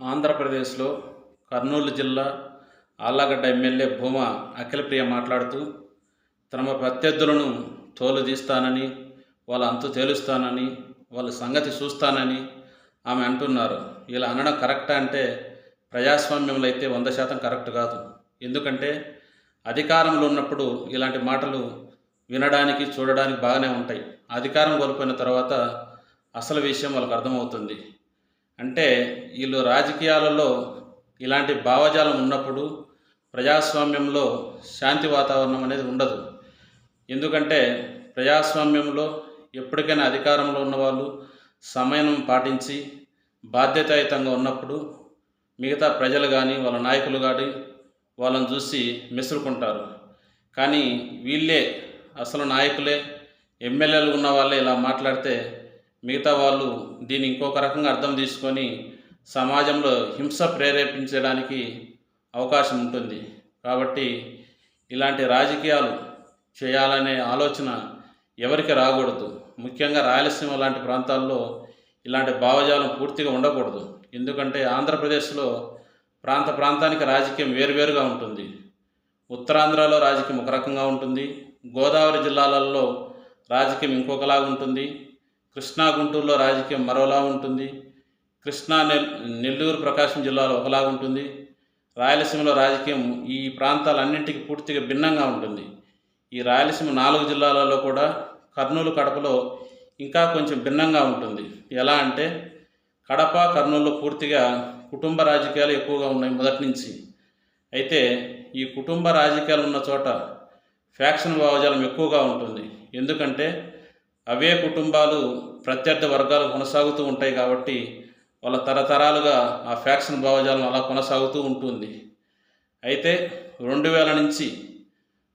ఆంధ్రప్రదేశ్లో కర్నూలు జిల్లా ఆళ్ళగడ్డ ఎమ్మెల్యే భూమా అఖిలప్రియ మాట్లాడుతూ తమ ప్రత్యర్థులను తోలుదీస్తానని వాళ్ళ అంతు తేలుస్తానని వాళ్ళ సంగతి చూస్తానని ఆమె అంటున్నారు. ఇలా అనడం కరెక్టా అంటే ప్రజాస్వామ్యంలో అయితే వంద శాతం కరెక్ట్ కాదు. ఎందుకంటే అధికారంలో ఉన్నప్పుడు ఇలాంటి మాటలు వినడానికి చూడడానికి బాగానే ఉంటాయి. అధికారం కోల్పోయిన తర్వాత అసలు విషయం వాళ్ళకి అర్థమవుతుంది. అంటే వీళ్ళు రాజకీయాలలో ఇలాంటి భావజాలం ఉన్నప్పుడు ప్రజాస్వామ్యంలో శాంతి వాతావరణం అనేది ఉండదు. ఎందుకంటే ప్రజాస్వామ్యంలో ఎప్పటికైనా అధికారంలో ఉన్నవాళ్ళు సమయం పాటించి బాధ్యతాయుతంగా ఉన్నప్పుడు మిగతా ప్రజలు కానీ వాళ్ళ నాయకులు కానీ వాళ్ళని చూసి మెసురుకుంటారు. కానీ వీళ్ళే అసలు నాయకులే ఎమ్మెల్యేలు ఉన్న వాళ్ళే ఇలా మాట్లాడితే మిగతా వాళ్ళు దీన్ని ఇంకొక రకంగా అర్థం తీసుకొని సమాజంలో హింస ప్రేరేపించడానికి అవకాశం ఉంటుంది. కాబట్టి ఇలాంటి రాజకీయాలు చేయాలనే ఆలోచన ఎవరికి రాకూడదు. ముఖ్యంగా రాయలసీమ లాంటి ప్రాంతాల్లో ఇలాంటి భావజాలం పూర్తిగా ఉండకూడదు. ఎందుకంటే ఆంధ్రప్రదేశ్లో ప్రాంత ప్రాంతానికి రాజకీయం వేరువేరుగా ఉంటుంది. ఉత్తరాంధ్రలో రాజకీయం ఒక రకంగా ఉంటుంది. గోదావరి జిల్లాలలో రాజకీయం ఇంకొకలాగా ఉంటుంది. కృష్ణా గుంటూరులో రాజకీయం మరోలా ఉంటుంది. కృష్ణా నెల్ నెల్లూరు ప్రకాశం జిల్లాలో ఒకలా ఉంటుంది. రాయలసీమలో రాజకీయం ఈ ప్రాంతాలన్నింటికి పూర్తిగా భిన్నంగా ఉంటుంది. ఈ రాయలసీమ నాలుగు జిల్లాలలో కూడా కర్నూలు కడపలో ఇంకా కొంచెం భిన్నంగా ఉంటుంది. ఎలా అంటే కడప కర్నూలులో పూర్తిగా కుటుంబ రాజకీయాలు ఎక్కువగా ఉన్నాయి మొదటి నుంచి. అయితే ఈ కుటుంబ రాజకీయాలు ఉన్న చోట ఫ్యాక్షన్ భావజాలం ఎక్కువగా ఉంటుంది. ఎందుకంటే అవే కుటుంబాలు ప్రత్యర్థి వర్గాలు కొనసాగుతూ ఉంటాయి కాబట్టి వాళ్ళ తరతరాలుగా ఆ ఫ్యాక్షన్ భావజాలం అలా కొనసాగుతూ ఉంటుంది. అయితే రెండు వేల నుంచి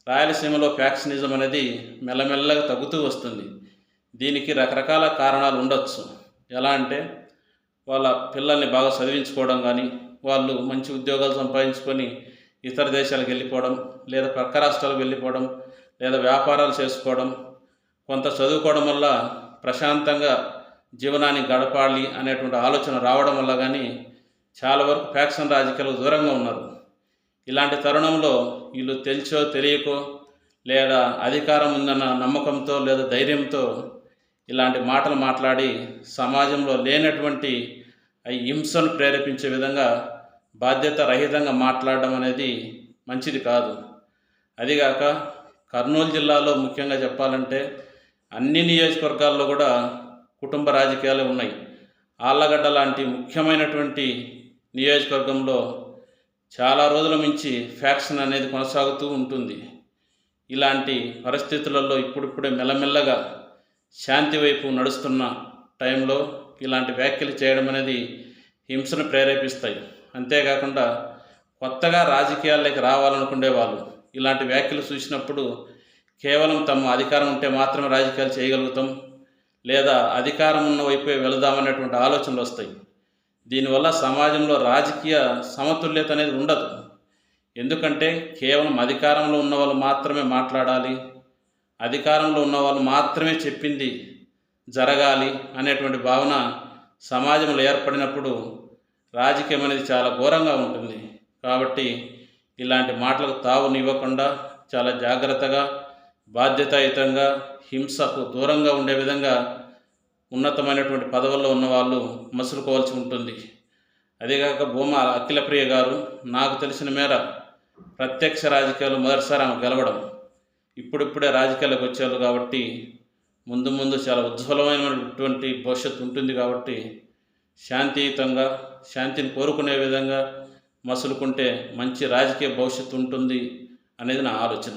రాయలసీమలో ఫ్యాక్షనిజం అనేది మెల్లమెల్లగా తగ్గుతూ వస్తుంది. దీనికి రకరకాల కారణాలు ఉండొచ్చు. ఎలా అంటే వాళ్ళ పిల్లల్ని బాగా చదివించుకోవడం కానీ వాళ్ళు మంచి ఉద్యోగాలు సంపాదించుకొని ఇతర దేశాలకు వెళ్ళిపోవడం లేదా పక్క రాష్ట్రాలకు వెళ్ళిపోవడం లేదా వ్యాపారాలు చేసుకోవడం కొంత చదువుకోవడం వల్ల ప్రశాంతంగా జీవనాన్ని గడపాలి అనేటువంటి ఆలోచన రావడం వల్ల కానీ చాలా వరకు ఫ్యాక్షన్ రాజకీయాలకు దూరంగా ఉన్నారు. ఇలాంటి తరుణంలో వీళ్ళు తెలిసో తెలియకో లేదా అధికారం ఉందన్న నమ్మకంతో లేదా ధైర్యంతో ఇలాంటి మాటలు మాట్లాడి సమాజంలో లేనటువంటి హింసను ప్రేరేపించే విధంగా బాధ్యత రహితంగా మాట్లాడడం అనేది మంచిది కాదు. అదిగాక కర్నూలు జిల్లాలో ముఖ్యంగా చెప్పాలంటే అన్ని నియోజకవర్గాల్లో కూడా కుటుంబ రాజకీయాలు ఉన్నాయి. ఆళ్ళగడ్డ లాంటి ముఖ్యమైనటువంటి నియోజకవర్గంలో చాలా రోజుల నుంచి ఫ్యాక్షన్ అనేది కొనసాగుతూ ఉంటుంది. ఇలాంటి పరిస్థితులలో ఇప్పుడిప్పుడే మెల్లమెల్లగా శాంతి వైపు నడుస్తున్న టైంలో ఇలాంటి వ్యాఖ్యలు చేయడం అనేది హింసను ప్రేరేపిస్తాయి. అంతేకాకుండా కొత్తగా రాజకీయాల్లోకి రావాలనుకునే వాళ్ళు ఇలాంటి వ్యాఖ్యలు చూసినప్పుడు కేవలం తమ అధికారం ఉంటే మాత్రమే రాజకీయాలు చేయగలుగుతాం లేదా అధికారం ఉన్న వైపే వెళదామనేటువంటి ఆలోచనలు వస్తాయి. దీనివల్ల సమాజంలో రాజకీయ సమతుల్యత అనేది ఉండదు. ఎందుకంటే కేవలం అధికారంలో ఉన్న వాళ్ళు మాత్రమే మాట్లాడాలి అధికారంలో ఉన్న వాళ్ళు మాత్రమే చెప్పింది జరగాలి అనేటువంటి భావన సమాజంలో ఏర్పడినప్పుడు రాజకీయం అనేది చాలా ఘోరంగా ఉంటుంది. కాబట్టి ఇలాంటి మాటలకు తావునివ్వకుండా చాలా జాగ్రత్తగా బాధ్యతాయుతంగా హింసకు దూరంగా ఉండే విధంగా ఉన్నతమైనటువంటి పదవుల్లో ఉన్న వాళ్ళు మసులుకోవాల్సి ఉంటుంది. అదేగాక భూమా అఖిలప్రియ గారు నాకు తెలిసిన మేర ప్రత్యక్ష రాజకీయాలు మొదటిసారి ఆమె గెలవడం ఇప్పుడిప్పుడే రాజకీయాలకు వచ్చారు కాబట్టి ముందు ముందు చాలా ఉజ్వలమైనటువంటి భవిష్యత్తు ఉంటుంది కాబట్టి శాంతియుతంగా శాంతిని కోరుకునే విధంగా మసులుకుంటే మంచి రాజకీయ భవిష్యత్తు ఉంటుంది అనేది నా ఆలోచన.